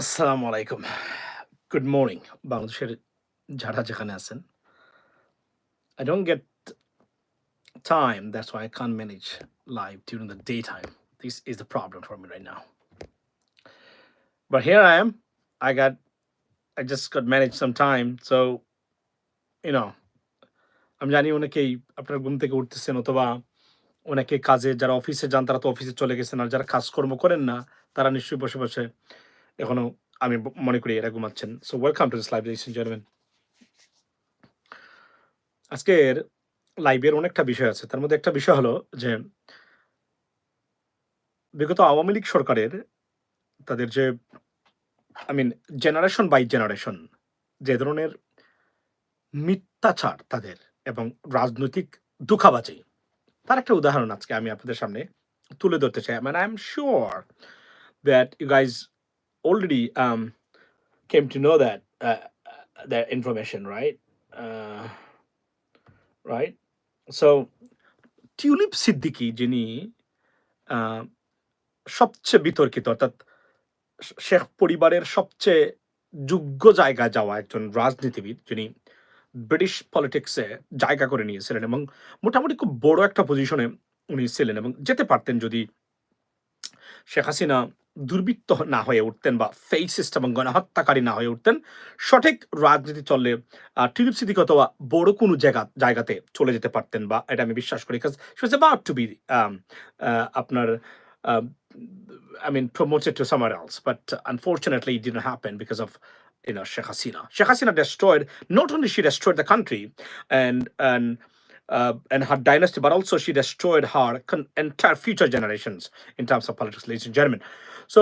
আসসালামু আলাইকুম। Good morning বাংলাদেশের যারা যেখানে আছেন। I don't get time that's why can manage live during the day time this is the problem for me right now but here I am I got I just got manage some time so you know আমি জানি অনেকেই আপনার ঘুম থেকে উঠতেছেন অথবা অনেকে কাজে, যারা অফিসে যান, তারা তো অফিসে চলে গেছেন আর যারা কাজকর্ম করেন না, তারা নিশ্চয়ই বসে বসে এখনও আমি মনে করি এরা ঘুমাচ্ছেন। So welcome to this live ladies gentleman আজকের লাইভের অনেকটা বিষয় আছে। তার মধ্যে একটা বিষয় হলো যে, বিগত আওয়ামী লীগ সরকারের তাদের যে I mean generation by generation যে ধরনের মিথ্যাচার তাদের এবং রাজনৈতিক দুঃখাবাজি, তার একটা উদাহরণ আজকে আমি আপনাদের সামনে তুলে ধরতে চাই। মানে I am sure that you guys already um, came to know that uh, that information, right? Uh, right. So Tulip Siddiqui যিনি সবচেয়ে বিতর্কিত অর্থাৎ শেখ পরিবারের সবচেয়ে যোগ্য জায়গায় যাওয়া একজন রাজনীতিবিদ যিনি ব্রিটিশ পলিটিক্সে জায়গা করে নিয়েছিলেন এবং মোটামুটি খুব বড় একটা পজিশনে উনি ছিলেন এবং যেতে পারতেন যদি শেখ হাসিনা দুর্বৃত্ত না হয়ে উঠতেন বা ফেসিস্ট এবং গণহত্যাকারী না হয়ে উঠতেন সঠিক রাজনীতি চললে টিলিপ সিদ্দিক অথবা বড় কোনো জায়গা জায়গাতে চলে যেতে পারতেন বা এটা আমি বিশ্বাস করি কাজ অ্যাবাউট টু বি আপনার I mean, promoted to somewhere else. But uh, unfortunately, it didn't happen because of you know Sheikh Hasina. Sheikh Hasina destroyed not only she destroyed the country and and uh, and her dynasty, but also she destroyed her entire future generations in terms of politics, ladies and gentlemen. So,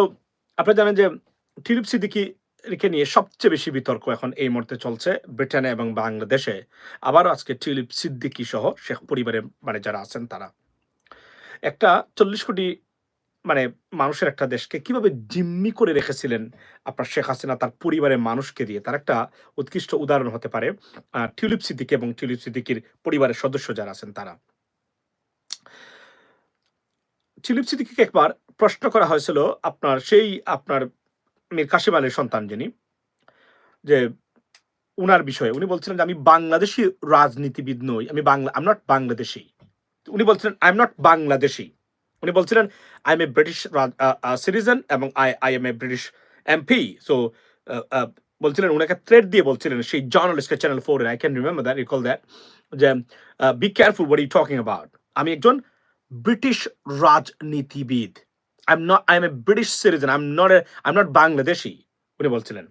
আপনারা জানেন যে tulip Siddiqui কে নিয়ে সবচেয়ে বেশি বিতর্ক এখন এই মুহূর্তে চলছে ব্রিটেনে এবং বাংলাদেশে। আবারও আজকে টিলিপ সিদ্দিকি সহ শেখ পরিবারের মানে যারা আছেন তারা। একটা চল্লিশ কোটি মানে মানুষের একটা দেশকে কীভাবে জিম্মি করে রেখেছিলেন আপনার শেখ হাসিনা তার পরিবারের মানুষকে দিয়ে, তার একটা উৎকৃষ্ট উদাহরণ হতে পারে টিউলিপ সিদ্দিকি এবং টিউলিপ সিদ্দিকির পরিবারের সদস্য যারা আছেন তারা। টিউলিপ সিদ্দিকিকে একবার প্রশ্ন করা হয়েছিল আপনার সেই আপনার মীর কাশিম আলীর সন্তান যিনি, যে উনার বিষয়ে। উনি বলছিলেন যে, আমি বাংলাদেশি রাজনীতিবিদ নই, আমি বাংলা আম নট বাংলাদেশি। উনি বলছিলেন আই এম নট বাংলাদেশি। উনি বলছিলেন I am a British citizen এবং I I am a British MP so বলছিলেন ওনাকে থ্রেড দিয়ে বলছিলেন সেই জার্নালিস্টকে channel four I can remember that recall that যে be careful what you talking about আমি একজন ব্রিটিশ রাজনীতিবিদ। I am not I am a British citizen I am not I am not Bangladeshi উনি বলছিলেন।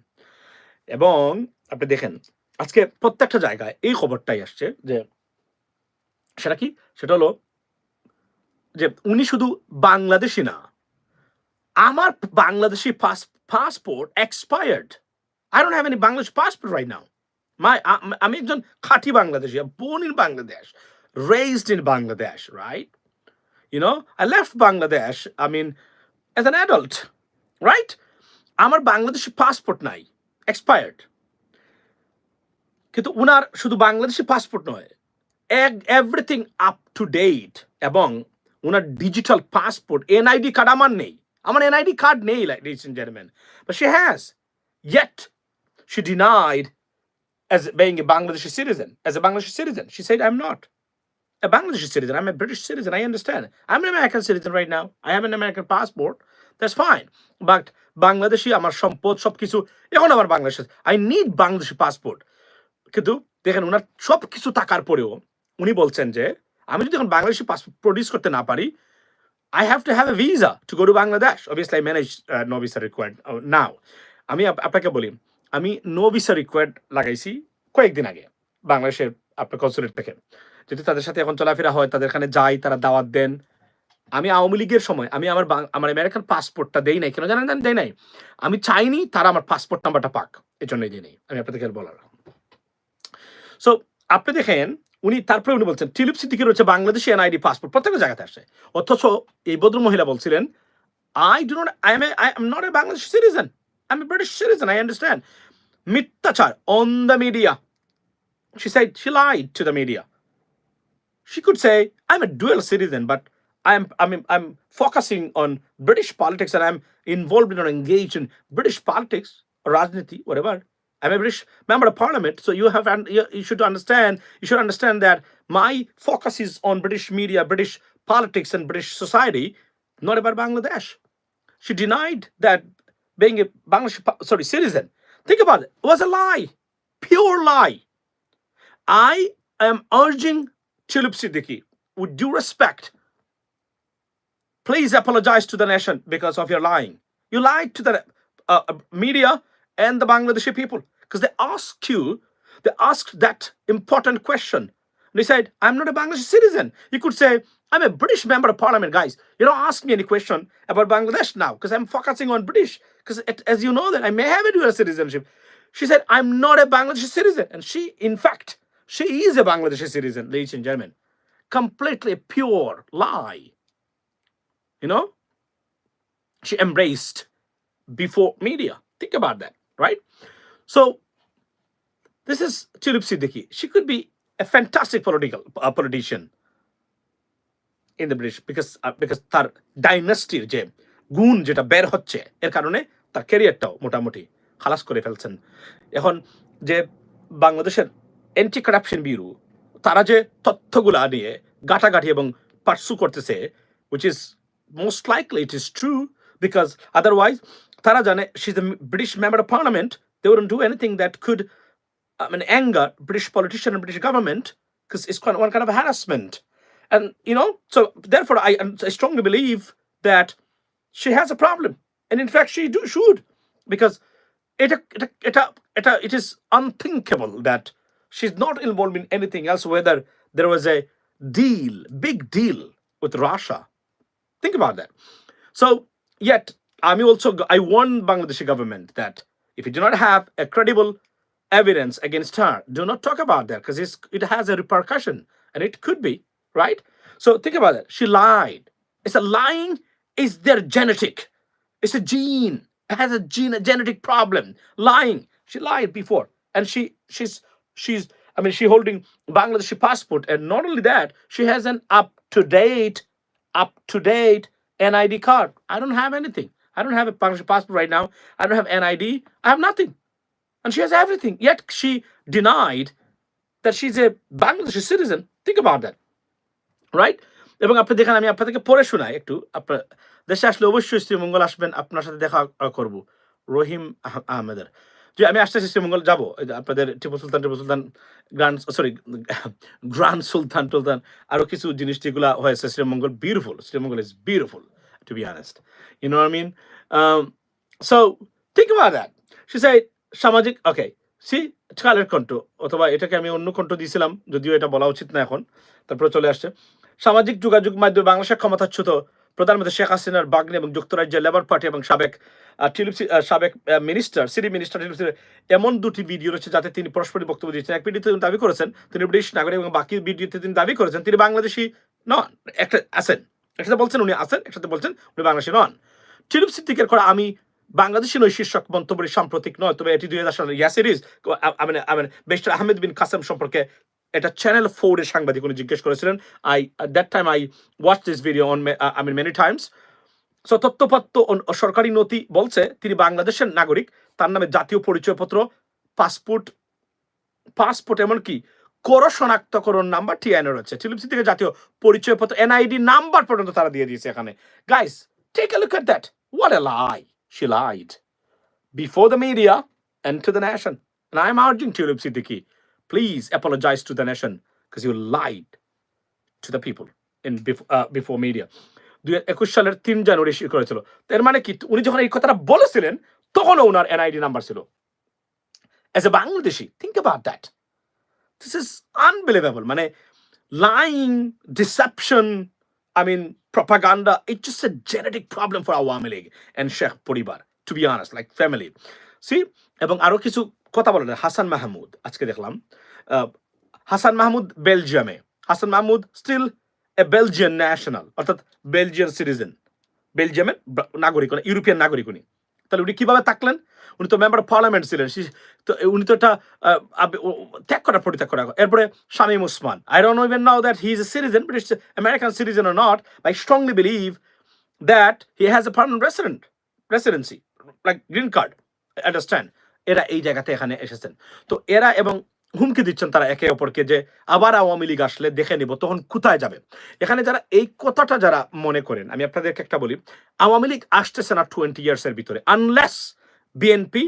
এবং আপনি দেখেন আজকে প্রত্যেকটা জায়গায় এই খবরটাই আসছে যে সেটা কি? সেটা হলো যে উনি শুধু বাংলাদেশি না আমার Bangladeshi passport expired I don't have any Bangladesh passport right now my আমি একজন খাঁটি Bangladeshi born in Bangladesh raised in Bangladesh, right? You know, I left Bangladesh, I mean, as an adult, right? আমার Bangladeshi passport নাই expired কিন্তু উনার শুধু Bangladeshi passport নয় everything up to date এবং ওনার ডিজিটাল পাসপোর্ট এনআইডি কার্ড আমার নেই আমার এনআইডি কার্ড নেই ladies and gentlemen but she has yet she denied as being a Bangladeshi citizen as a Bangladeshi citizen she said I'm not A Bangladeshi citizen, I'm a British citizen, I understand. I'm an American citizen right now. I have an American passport. That's fine. But Bangladeshi আমার সম্পদ সবকিছু, এখন আমার Bangladesh I need Bangladeshi passport কিন্তু দেখেন ওনার সব কিছু থাকার পরেও উনি বলছেন যে, আমি যদি এখন বাংলাদেশি পাসপোর্ট প্রডিউস করতে না পারি I have to have a visa to go to Bangladesh obviously I manage no visa required now আমি আপ- আপনাকে বলি, আমি নো ভিসা রিকোয়ার্ড লাগাইছি কয়েকদিন আগে বাংলাদেশের আপনার কনসুলেট থেকে। যদি তাদের সাথে এখন চলাফেরা হয়, তাদের এখানে যাই তারা দাওয়াত দেন। আমি আওয়ামী লীগের সময়, আমি আমার আমার আমেরিকান পাসপোর্টটা দেই নাই কেন জানেন? দেয় নাই। আমি চাইনি তারা আমার পাসপোর্ট নাম্বারটা পাক। এই জন্যই দিই নাই। আমি আপনাদেরকে বলার সো আপনি দেখেন, উনি তারপরে উনি বলছেন, টিলিপ সিদ্দিকি রয়েছে বাংলাদেশি এনআইডি পাসপোর্ট প্রত্যেকটা জায়গাতে আসে। অথচ এই ভদ্র মহিলা বলছিলেন I do not I am I am not a Bangladesh citizen I am British citizen I understand মিথ্যাচার on the media she side she lied to the media. She could say i'm a dual citizen but I'm I'm I'm focusing on British politics and I'm involved in or engaged in British politics, or Rajniti, whatever. I'm a British member of parliament, so you have you should understand. You should understand that my focus is on British media, British politics, and British society, not about Bangladesh. She denied that being a Bangladesh sorry citizen. Think about it. It was a lie, pure lie. I am urging Chilip Siddiqui, with due respect, please apologize to the nation because of your lying. You lied to the uh, uh, media and the Bangladeshi people because they asked you, they asked that important question. They said, I'm not a Bangladeshi citizen. You could say, I'm a British member of parliament, guys. You don't ask me any question about Bangladesh now because I'm focusing on British. Because as you know that I may have a dual citizenship. She said, I'm not a Bangladeshi citizen. And she, in fact, she is a Bangladeshi citizen, ladies and gentlemen. Completely pure lie. You know? She embraced before media. Think about that, right? So this is Tulip Siddiqui. She could be a fantastic political uh, politician in the British because uh, because তার ডাইনাস্টির যে গুণ যেটা বের হচ্ছে এর কারণে তার ক্যারিয়ারটাও মোটামুটি খালাস করে ফেলছেন এখন যে বাংলাদেশের অ্যান্টি কারাপশন ব্যুরো তারা যে তথ্যগুলা নিয়ে গাঁটাগাঁটি এবং পার্সু করতেছে which is most likely it is true because otherwise তারা জানে she is the British member of parliament they wouldn't do anything that could I mean, anger British politician and British government because it's kind of one kind of harassment. And, you know, so therefore I, I strongly believe that she has a problem. And in fact, she do, should because it, it, it, it, it is unthinkable that she's not involved in anything else, whether there was a deal, big deal with Russia. Think about that. So, yet, I'm also, I warn Bangladeshi government that if you do not have a credible evidence against her. Do not talk about that because it has a repercussion and it could be, right? So think about that. She lied. It's a lying is their genetic. It's a gene. It has a gene, a genetic problem. Lying. She lied before. And she she's she's I mean she holding Bangladeshi passport. And not only that, she has an up-to-date, up-to-date NID card. I don't have anything. I don't have a Bangladeshi passport right now. I don't have NID. I have nothing. And she has everything. Yet she denied that she's a Bangladeshi citizen. Think about that. Right? এবং আপনি দেখেন আমি আপনাদেরকে পড়ে শোনাই একটু আপনার দেশে আসলে অবশ্যই শ্রীমঙ্গল আসবেন আপনার সাথে দেখা করব রহিম আহ- আহমেদের যে আমি আসতেছি শ্রীমঙ্গল যাব। আপনাদের Tipu Sultan Tipu Sultan, grand sorry grand Sultan, টুলতান, আরও কিছু জিনিস যেগুলো হয়েছে, Srimangal beautiful Srimangal is beautiful to be honest you know I mean so think about that she side সামাজিক ওকে সি কালের কণ্ঠ, অথবা এটাকে আমি অন্য কণ্ঠ দিয়েছিলাম, যদিও এটা বলা উচিত না এখন, তারপরে চলে আসছে। সামাজিক যোগাযোগ মাধ্যমে বাংলাদেশের ক্ষমতাচ্যুত প্রধানমন্ত্রী শেখ হাসিনার বাগ্নে এবং যুক্তরাজ্যের লেবার পার্টি এবং সাবেক সাবেক মিনিস্টার, সিটি মিনিস্টার এমন দুটি ভিডিও রয়েছে যাতে তিনি পরস্পরের বক্তব্য দিয়েছেন এক ভিডিওতে তিনি দাবি করেছেন, তিনি ব্রিটিশ নাগরিক এবং বাকি ভিডিওতে তিনি দাবি করেছেন, তিনি বাংলাদেশি নন, একটা আছেন। একসাথে বলছেন উনি আছেন, একসাথে বলছেন উনি বাংলাদেশি নন। টিলিপ সিদ্দিকের করা আমি বাংলাদেশি নয় শীর্ষক মন্তব্যের সাম্প্রতিক নয়, তবে এটি দুই হাজার সালে ইয়াস ইট মানে বেস্টার আহমেদ বিন কাসেম সম্পর্কে এটা চ্যানেল ফোরের সাংবাদিক উনি জিজ্ঞেস করেছিলেন I that time I watch this video on I mean many times so তথ্যপত্র সরকারি নথি বলছে তিনি বাংলাদেশের নাগরিক তার নামে জাতীয় পরিচয়পত্র পাসপোর্ট পাসপোর্ট এমনকি কর শনাক্তকরণ নাম্বার টিআইএন রয়েছে। টিলিপসি থেকে জাতীয় পরিচয়পত্র এনআইডি নাম্বার পর্যন্ত তারা দিয়ে দিয়েছে এখানে। Guys take a look at that what a lie she lied before the media and to the nation. I I'm urging Tulip Siddiqui, please apologize to the nation because you lied to the people in before, uh, before media. দুই একুশ সালের তিন জানুয়ারি issue করেছিল তো এর মানে কি উনি যখন এই কথাটা বলেছিলেন তখনও ওনার এনআইডি নাম্বার ছিল as a Bangladeshi think about that this is unbelievable মানে lying, deception, I mean, propaganda, it's just a genetic problem for Awami League and Sheikh পরিবার to be honest, like family. See, এবং আরো কিছু কথা বলেন হাসান মাহমুদ আজকে দেখলাম। Hasan Mahmud বেলজিয়ামে। Hasan Mahmud still a Belgian national অর্থাৎ বেলজিয়ান সিটিজেন বেলজিয়ামের নাগরিক উনি, ইউরোপিয়ান নাগরিক উনি। তাহলে উনি কীভাবে থাকলেন? উনি তো মেম্বার অফ পার্লামেন্ট ছিলেন। তো উনি তো ও- ত্যাগ করা পরিত্যাগ করা এরপরে Shamim Osman I don't even know that he is a citizen but it's American citizen or not I strongly believe that he has a permanent resident residency like green card understand এরা এই জায়গাতে এখানে এসেছেন। তো এরা এবং হুমকি দিচ্ছেন তারা একে অপরকে যে আবার আওয়ামী লীগ আসলে দেখে নিব, তখন কোথায় যাবে? এখানে যারা এই কথাটা যারা মনে করেন, আমি আপনাদেরকে একটা বলি, আওয়ামী লীগ আসতেছে না টোয়েন্টি ইয়ার্স এর ভিতরে আনলেস বিএনপি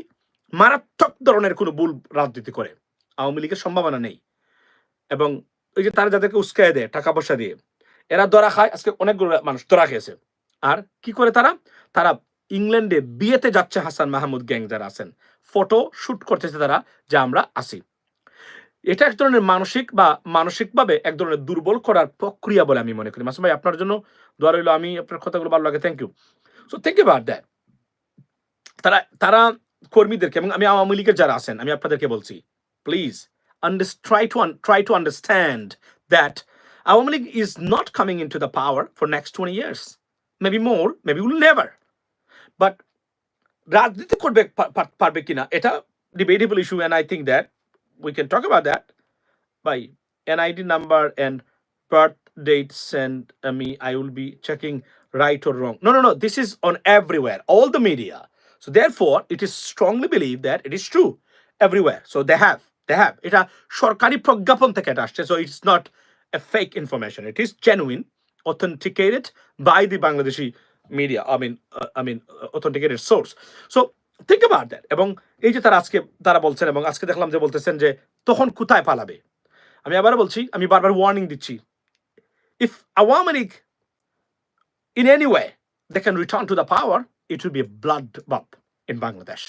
মারাত্মক ধরনের কোনো ভুল রাজনীতি করে। আওয়ামী লীগের সম্ভাবনা নেই। এবং ওই যে তারা যাদেরকে উস্কায় দেয়, টাকা পয়সা দিয়ে, এরা ধরা খায়, আজকে অনেকগুলো মানুষ ধরা খেয়েছে। আর কি করে তারা? তারা ইংল্যান্ডে বিয়েতে যাচ্ছে হাসান মাহমুদ গ্যাং যারা আছেন। ফটো শুট করতেছে তারা, যে আমরা আসি এটা এক ধরনের মানসিক বা মানসিকভাবে এক ধরনের দুর্বল করার প্রক্রিয়া বলে আমি মনে করি। মাসুম ভাই, আপনার জন্য দোয়া রইল, আমি আপনার কথাগুলো ভালো লাগে thank you so thank you তারা তারা কর্মীদেরকে, এবং আমি আওয়ামী লীগের যারা আছেন, আমি আপনাদেরকে বলছি please try to try to understand that Awami League is not coming into the power for next twenty years maybe more maybe will never but রাজনীতি করবে পারবে কিনা এটা debatable issue and I think that we can talk about that by NID number and birth date send uh, me. I will be checking right or wrong. No, no, no. This is on everywhere, all the media. So therefore, it is strongly believed that it is true everywhere. So they have, they have. সরকারি প্রজ্ঞাপন থেকে এটা আসছে. So it's not a fake information. It is genuine, authenticated by the Bangladeshi media. I mean, uh, I mean, uh, authenticated source. About that. এবং এই যে তারা আজকে তারা বলছেন এবং আজকে দেখলাম যে বলতেছেন যে তখন কোথায় পালাবে আমি আবার বলছি আমি বারবার ওয়ার্নিং দিচ্ছি if Awami League in any way they can return to the power it will be a bloodbath in bangladesh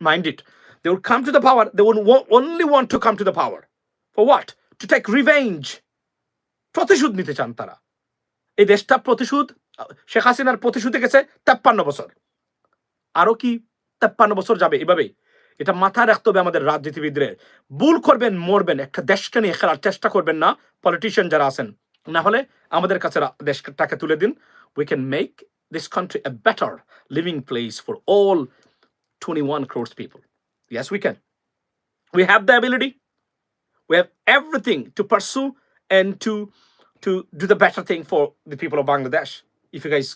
mind it they will come to the power they will wa- only want to come to the power for what to take revenge প্রতিশোধ নিতে চান তারা এই দেশটা প্রতিশোধ শেখ হাসিনার প্রতিশোধে গেছে তেপ্পান্ন বছর। আরও কি তেপ্পান্ন বছর যাবে এভাবে? এটা মাথায় রাখতে হবে আমাদের রাজনীতিবিদদের। ভুল করবেন, মরবেন, একটা দেশকে নিয়ে খেলার চেষ্টা করবেন না পলিটিশিয়ান যারা আছেন। না হলে আমাদের কাছে দেশটাকে তুলে দিন। We can make country a better living place for all twenty one crores people yes we can we have the ability. We have everything to pursue and to to do the better thing for the people of bangladesh. if you guys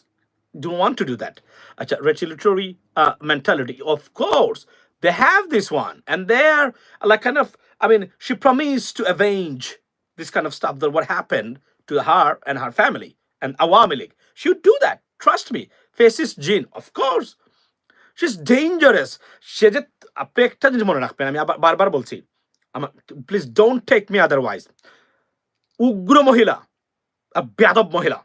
don't want to do that Acha, retaliatory uh, mentality of course they have this one and they're like kind of i mean she promised to avenge this kind of stuff that what happened to her and her family and awami league she would do that trust me faces jinn of course she's dangerous সে যে আপনি একটা জিনিস মনে রাখবেন আমি আবার বারবার বলছি আমার please don't take me otherwise উগ্র মহিলা আ বেয়াদব মহিলা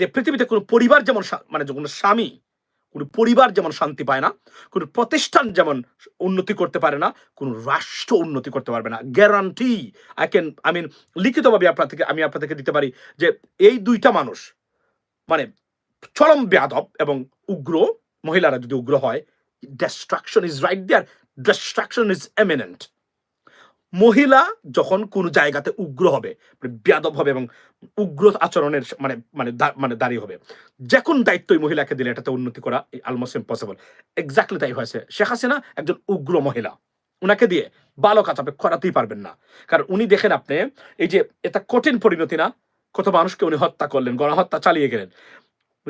যে পৃথিবীতে কোনো পরিবার যেমন মানে কোনো স্বামী, কোনো পরিবার যেমন শান্তি পায় না, কোনো প্রতিষ্ঠান যেমন উন্নতি করতে পারে না, কোনো রাষ্ট্র উন্নতি করতে পারবে না। Guarantee I can I mean লিখিতভাবে আপনার থেকে আমি আপনাদেরকে দিতে পারি যে এই দুইটা মানুষ মানে চরম বেয়াদব এবং উগ্র, মহিলারা যদি উগ্র হয়, destruction is right there destruction is imminent মহিলা যখন কোন জায়গাতে উগ্র হবে মানে বেয়াদব হবে এবং উগ্র আচরণের মানে মানে মানে দাঁড়িয়ে হবে যে কোন দায়িত্ব ওই মহিলাকে দিলে এটাতে উন্নতি করা অলমোস্ট ইম্পসিবল এক্স্যাক্টলি তাই হয়েছে। শেখ হাসিনা একজন উগ্র মহিলা। উনাকে দিয়ে ভালো কাজ আপনি করাতেই পারবেন না। কারণ উনি দেখেন আপনি, এই যে এটা কঠিন পরিণতি না, কত মানুষকে উনি হত্যা করলেন, গণহত্যা চালিয়ে গেলেন।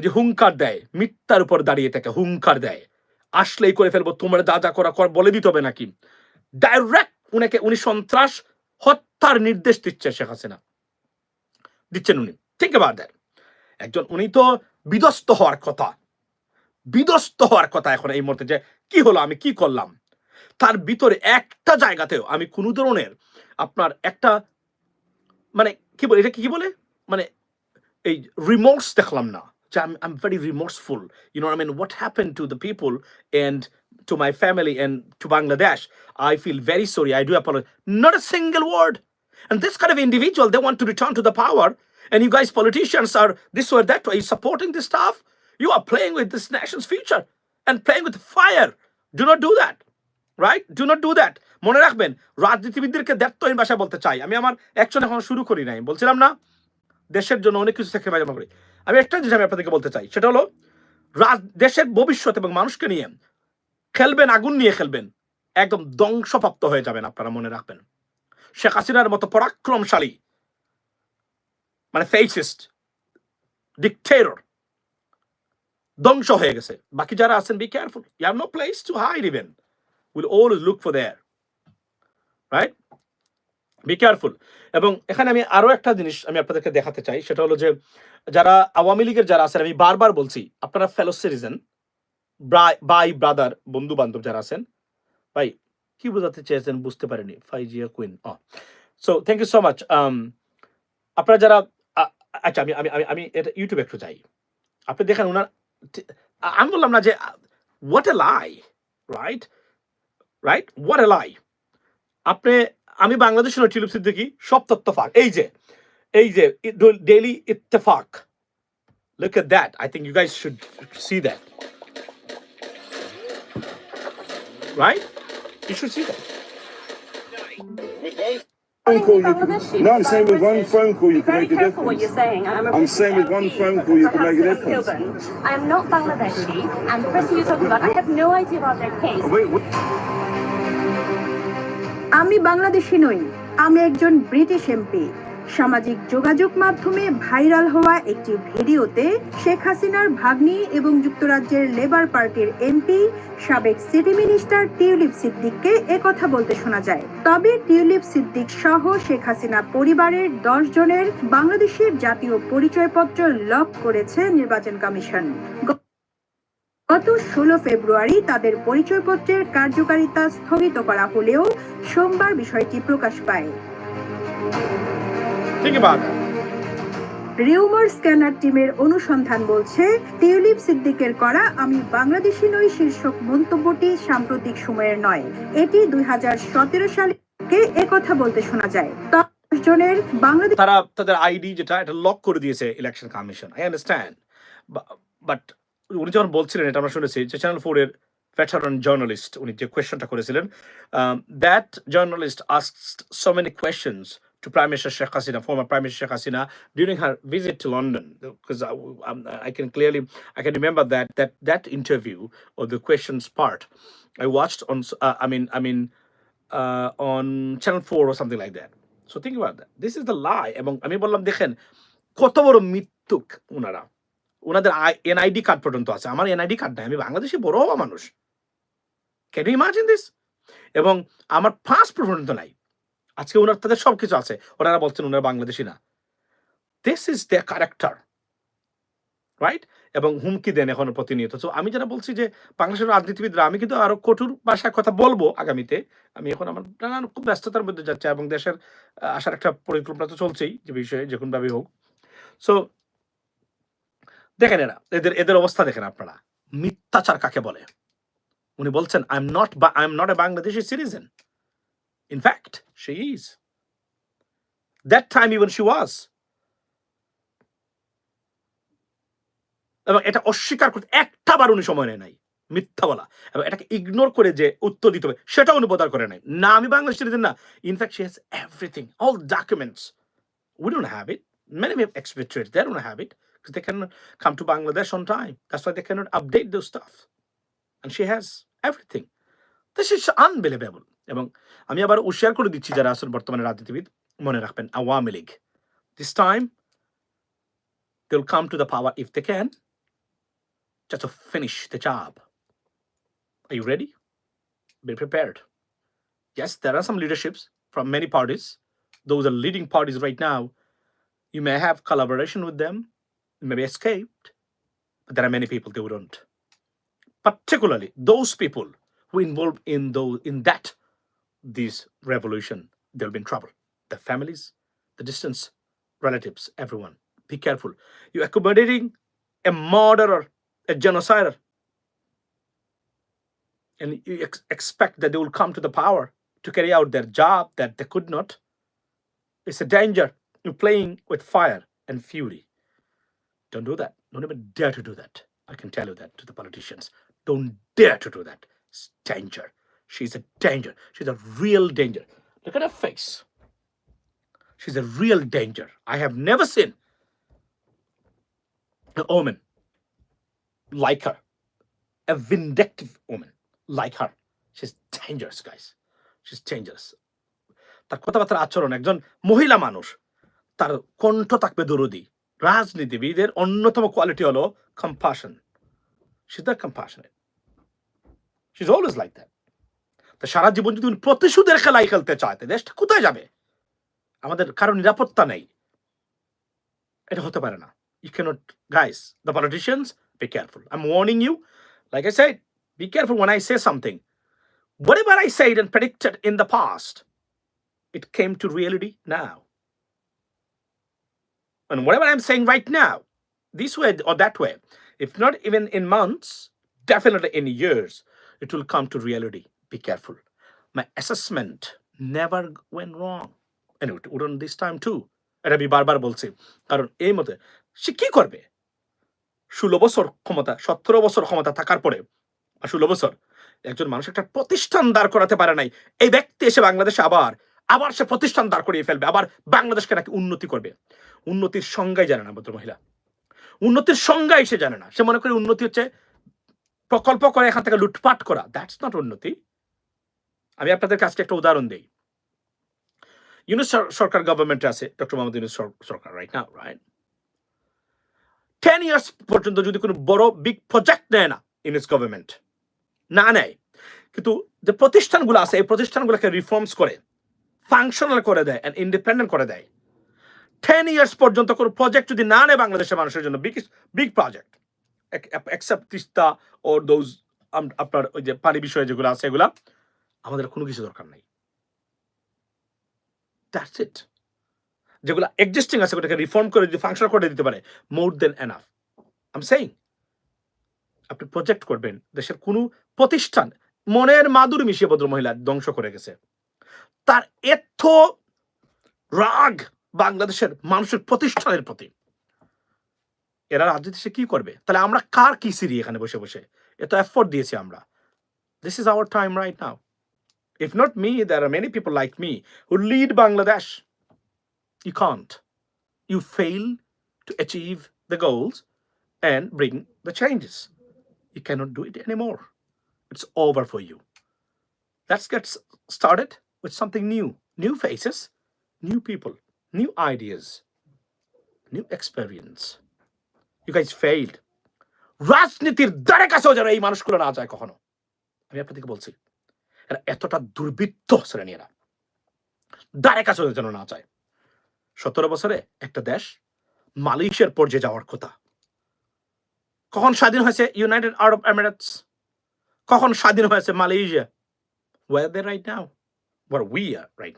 যে হুঙ্কার দেয়, মিথ্যার উপর দাঁড়িয়ে থাকে হুঙ্কার দেয়। আসলেই করে ফেলব, তোমরা করা কর, বলে দিতে হবে নাকি? ডাইরেক্ট উনাকে উনি সন্ত্রাস হত্যার নির্দেশ দিচ্ছে শেখ হাসিনা। দিচ্ছেন উনি। ঠিক দেন। একজন উনি তো বিধ্বস্ত হওয়ার কথা। বিধ্বস্ত হওয়ার কথা এখন এই মুহূর্তে যে কি হলো, আমি কি করলাম? তার ভিতরে একটা জায়গাতেও আমি কোনো ধরনের আপনার একটা মানে কি বলে, এটা কি বলে? মানে এই রিমোর্স দেখলাম না। I'm, I'm very remorseful. You know what I mean? What happened to the people and to my family and to Bangladesh? I feel very sorry. I do apologize. Not a single word. And this kind of individual, they want to return to the power. And you guys, politicians, are this or that way supporting this stuff. You are playing with this nation's future and playing with fire. Do not do that. Right do not do that মনে রাখবেন রাজনীতিবিদদেরকে দ্ব্যর্থহীন ভাষায় বলতে চাই আমি আমার action এখন শুরু করি নাই বলছিলাম না দেশের জন্য অনেক কিছু স্যাক্রিফাইস আমরা করি আমি একটা জিনিস আমি আপনাদেরকে বলতে চাই, সেটা হলো দেশের ভবিষ্যৎ এবং মানুষকে নিয়ে খেলবেন, আগুন নিয়ে খেলবেন, একদম ধ্বংসপ্রাপ্ত হয়ে যাবেন আপনারা মনে রাখবেন। শেখ হাসিনার মতো পরাক্রমশালী মানে ফেসিস্ট ডিকটেরর ধ্বংস হয়ে গেছে। বাকি যারা আছেন be careful you have no place to hide even will always look for there right be careful এবং এখানে আমি আরও একটা জিনিস আমি আপনাদেরকে দেখাতে চাই, সেটা হলো যে যারা আওয়ামী লীগের যারা আছেন, আমি বারবার বলছি, আপনারা ফেলো সিটিজেন বাই ব্রাদার বন্ধু বান্ধব যারা আছেন, ভাই, কি বোঝাতে চেয়েছেন বুঝতে পারিনি, ফাইজিয়া কুইন ও so thank you so much আপনারা যারা আচ্ছা আমি আমি আমি আমি এটা ইউটিউবে একটু যাই। আপনি দেখেন ওনার আমি বললাম না যে what a lie right right what a lie আপনি, আমি বাংলাদেশের টিলুপ সিদ্দিকি, সব তথ্য ফাক। এই যে এই যে daily Ittefaq Look at that. I think you guys should see that. Right? You should see that. phone call, you can, no, I'm saying with one phone call you can Very make a careful what you're difference. saying. I'm, a I'm saying with one phone call you can make a Perhaps difference. Hilburn. I am not Bangladeshi, and the person you're talking about, I have no idea about their case. Wait, wait. আমি বাংলাদেশি নই আমি একজন British MP সামাজিক যোগাযোগ মাধ্যমে viral হওয়া একটি ভিডিওতে শেখ হাসিনার ভাগ্নি এবং যুক্তরাজ্যের লেবার পার্টির এমপি, সাবেক সিটি মিনিস্টার টিউলিপ সিদ্দিককে একথা বলতে শোনা যায়। তবে টিউলিপ সিদ্দিক সহ শেখ হাসিনা পরিবারের দশ জনের বাংলাদেশের জাতীয় পরিচয়পত্র লক করেছে নির্বাচন কমিশন। গত ষোলো ফেব্রুয়ারি তাদের পরিচয়পত্রের কার্যকারিতা স্থগিত করা হলেও সোমবার বিষয়টি প্রকাশ পায়। About that. রিউমার স্ক্যানার টিমের অনুসন্ধান বলছে টিউলিপ সিদ্দিকের করা আমি বাংলাদেশি নই শীর্ষক মন্তব্যটি সাম্প্রতিক সময়ের নয়। এটি দুই হাজার সতেরো সালে একথা বলতে শোনা যায়। জনের বাংলাদেশ তারা তাদের আইডি যেটা এটা লক করে দিয়েছে election commission I understand but উনি যখন বলছিলেন এটা আমরা শুনেছি যে চ্যানেল ফোর এর ভেটারান জার্নালিস্ট উনি যে কোয়েশ্চনটা করেছিলেন that journalist asked so many questions to Prime Minister Sheikh Hasina, former Prime Minister Sheikh Hasina, during her visit to London, because I, um, I can clearly, I can remember that that that interview or the questions part, I watched on, s- uh, I mean, I mean, uh, on Channel Four or something like that. So think about that. This is the lie. এবং আমি বললাম দেখেন কত বড় মৃত্যুক ওনারা ওনাদের NID card পর্যন্ত আছে আমার এনআইডি কার্ড নাই আমি বাংলাদেশে বড় হওয়া মানুষ ক্যান ইউ ইমাজিন দিস এবং আমার পাসপোর্ট পর্যন্ত নাই আজকে ওনার তাদের সব কিছু আছে। ওনারা বলছেন ওনারা বাংলাদেশি না। This is the character right এবং হুমকি দেন এখন প্রতিনিয়ত। তো আমি যেটা বলছি যে, বাংলাদেশের রাজনীতিবিদরা, আমি কিন্তু আরও কঠোর ভাষায় কথা বলব আগামীতে। আমি এখন আমার নানান খুব ব্যস্ততার মধ্যে যাচ্ছে এবং দেশের আসার একটা পরিকল্পনা তো চলছেই যে বিষয়ে যে কোনোভাবেই হোক। সো দেখেন এরা, এদের এদের অবস্থা দেখেন আপনারা। মিথ্যাচার কাকে বলে? উনি বলছেন আই এম নট বা I am not a Bangladeshi citizen In fact she is that time even she was এবং এটা অস্বীকার করতে একটা বার উনি সময় নেয় নাই মিথ্যা বলা এবং এটাকে ইগনোর করে যে উত্তর দিতে হবে সেটা উনি বোধার করে নাই না আমি বাংলাদেশ সিটিজেন না in fact she has everything all documents we don't have it. Many expatriates, they don't have it because they cannot come to Bangladesh on time. That's why they cannot update those stuff. And she has everything. This is unbelievable. এবং আমি আবার উশিয়ার করে দিচ্ছি যারা আসলে বর্তমানে রাজনীতিবিদ মনে রাখবেন Awami League this time they will come to the power if they can just to finish the job. Are you ready? Be prepared. Yes, there are some leaderships from many parties. Those are leading parties right now. You may have collaboration with them, you may be escaped, but there are many people they wouldn't. Particularly those people who involved in those in that this revolution, they'll be trouble. The families, the distance, relatives, everyone. Be careful. You're accommodating a murderer, a genocider, and you ex- expect that they will come to the power to carry out their job that they could not. It's a danger. You're playing with fire and fury. Don't do that. Don't even dare to do that. I can tell you that to the politicians. Don't dare to do that. It's danger. She's a danger. She's a real danger. Look at her face. She's a real danger. I have never seen an omen like her. A vindictive woman like her. She's dangerous, guys. She's dangerous. তার কথাবার্তার আচরণ একজন মহিলা মানুষ তার কণ্ঠ থাকবে দরদি রাজনীতিবিদের অন্যতম কোয়ালিটি হলো কম্পাশন She's that compassionate. She's always like that. তা সারা জীবন যদি উনি প্রতিশোধের খেলাই খেলতে চায় তো দেশটা কোথায় যাবে আমাদের কারো নিরাপত্তা নেই এটা হতে পারে না you can't guys the politicians be careful I am warning you like I said be careful one I say something whatever I said and predicted in the past, it came to reality now. And whatever I'm saying right now, this way or that way, if not even in months, definitely in years, it will come to reality. Be careful. My assessment never went wrong. And it wouldn't this time too. এটা আমি বারবার বলছি। কারণ এই মতে, সে কি করবে? ষোলো বছর ক্ষমতা, সতেরো বছর ক্ষমতা থাকার পরে, বা ষোলো বছর, একজন মানুষ একটা প্রতিষ্ঠান দাঁড় করাতে পারে নাই। এই ব্যক্তি এসে বাংলাদেশে আবার আবার সে প্রতিষ্ঠান দাঁড় করিয়ে ফেলবে, আবার বাংলাদেশকে নাকি উন্নতি করবে। উন্নতির সংজ্ঞাই জানে না ভদ্র মহিলা উন্নতির সংজ্ঞাই সে জানে না। সে মনে করে উন্নতি হচ্ছে প্রকল্প করে এখান থেকে লুটপাট করা। দ্যাটস নট উন্নতি। আমি আপনাদের কাছে একটা উদাহরণ দিই। ইউনুস সরকার গভর্নমেন্টে আছে ডক্টর মোহাম্মদ ইউনুস সরকার right now right ten years পর্যন্ত যদি কোনো বড় বিগ প্রজেক্ট নেয় না ইউনুস গভর্নমেন্ট না নেয়, কিন্তু যে প্রতিষ্ঠানগুলো আছে, এই প্রতিষ্ঠানগুলোকে রিফর্মস করে ফাংশনাল করে দেয় অ্যান্ড ইন্ডিপেন্ডেন্ট করে দেয় টেন ইয়ার্স পর্যন্ত কোনো প্রজেক্ট যদি না নেয় বাংলাদেশের মানুষের জন্য big big project except Teesta O those আপনার ওই যে পানি বিষয়ে যেগুলো আছে, এগুলা আমাদের কোনো কিছু দরকার নাই। ইট যেগুলো এক্সিস্টিং আছে, ওটাকে রিফর্ম করে যদি ফাংশন করে দিতে পারে more than enough I'm saying আপনি প্রজেক্ট করবেন, দেশের কোনো প্রতিষ্ঠান মনের মাদুর মিশিয়ে ভদ্র মহিলা ধ্বংস করে গেছে। তার এত রাগ বাংলাদেশের মানুষের প্রতিষ্ঠানের প্রতি। এরা রাজনীতি সে কি করবে? তাহলে আমরা কার কি সিরি এখানে বসে বসে? এত এফোর্ট দিয়েছি আমরা। This is our time right now if not me there are many people like me who lead Bangladesh you can't you fail to achieve the goals and bring the changes you cannot do it anymore it's over for you let's get s- started with something new new faces new people new ideas new experience you guys failed রাজনীতির দ্বারে কাছেও যেন এই মানুষগুলো না যায় কখনো আমি আপনাদেরকে বলছি এরা এতটা দুর্বৃত্ত শ্রেণি এরা দ্বারে কাছেও যেন না যায়। সতেরো বছরে একটা দেশ মালয়েশিয়ার পর্যায়ে যাওয়ার কথা। কখন স্বাধীন হয়েছে ইউনাইটেড আরব এমিরেটস কখন স্বাধীন হয়েছে মালয়েশিয়া? রাইট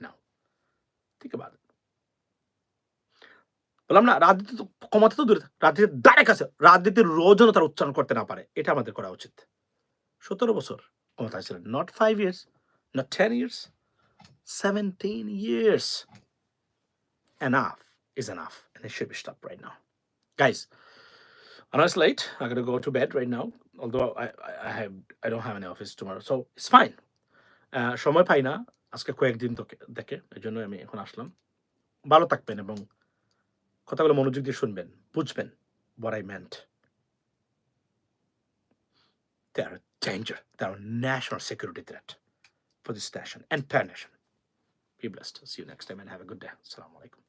নাও ঠিক আছে বললাম না, রাজনীতি তো ক্ষমতা তো দূরে, রাজনীতির দ্বারে কাছে, রাজনীতির রোজনও তারা উচ্চারণ করতে না পারে, এটা আমাদের করা উচিত। সতেরো বছর। ক্ষমতায় ছিলেন not five years not ten years seventeen years enough is enough and it should be stopped right now guys I know it's late i'm gonna go to bed right now although i i, have i don't have any office tomorrow so it's fine সময় পাই না আজকে কয়েকদিন তোকে দেখে এই জন্য আমি এখন আসলাম ভালো থাকবেন এবং কথাগুলো মনোযোগ দিয়ে শুনবেন বুঝবেন what I meant a danger. They are a national security threat for this nation and per nation. Be blessed. See you next time and have a good day. Assalamu alaikum